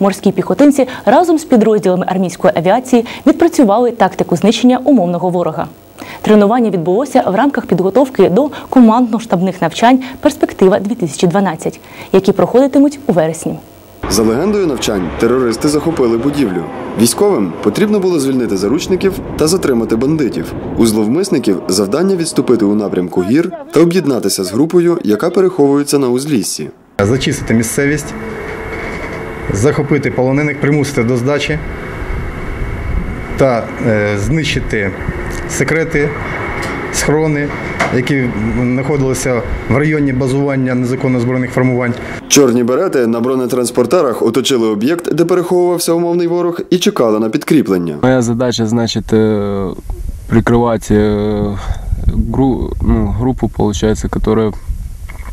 морські піхотинці разом з підрозділами армійської авіації відпрацювали тактику знищення умовного ворога. Тренування відбулося в рамках підготовки до командно-штабних навчань Перспектива 2012 які проходитимуть у вересні. За легендою навчань, терористи захопили будівлю. Військовим потрібно було звільнити заручників та затримати бандитів. У зловмисників завдання відступити у напрямку гір та об'єднатися з групою, яка переховується на узліссі. зачистити місцевість, захопити полонених, примусити до здачі та е, знищити секрети, схорони, які знаходилися в районі базування незаконно збройних формувань. Чорні берети на бронетранспортерах оточили об'єкт, де переховувався умовний ворог, і чекали на підкріплення. Моя задача, значит, э, прикрывать э, гру- ну, группу, получается, которая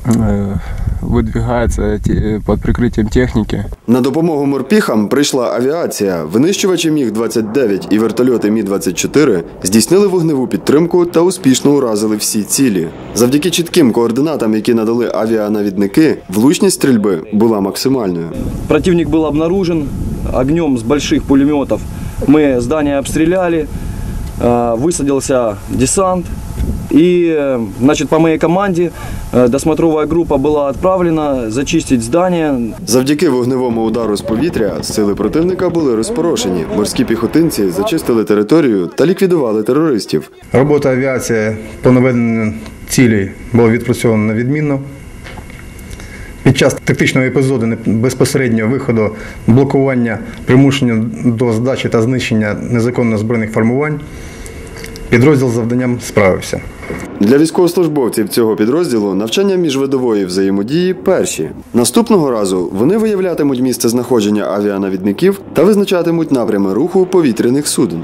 э, выдвигается те- э, под прикрытием техники. На допомогу морпіхам прийшла авіація. Винищувачі Міг-29 і вертольоти Мі-24 здійснили вогневу підтримку та успішно уразили всі цілі. Завдяки чітким координатам, які надали авіанавідники, влучність стрільби була максимальною. Противник был обнаружен огнем с больших пулеметов. Мы здание обстреляли, э, высадился десант. И, э, значит, по моей команде э, досмотровая группа была отправлена зачистить здание. Завдяки вогневому удару з повітря сили противника були розпорошені. Морські піхотинці зачистили територію та ліквідували терористів. Робота авіації по наведенню цілей була відпрацьована відмінно. Під час тактичного епізоду не- безпосереднього виходу блокування примушення до здачі та знищення незаконно збройних формувань підрозділ завданням справився. Для військовослужбовців цього підрозділу навчання міжвидової взаємодії перші. Наступного разу вони виявлятимуть місце знаходження авіанавідників та визначатимуть напрями руху повітряних суден.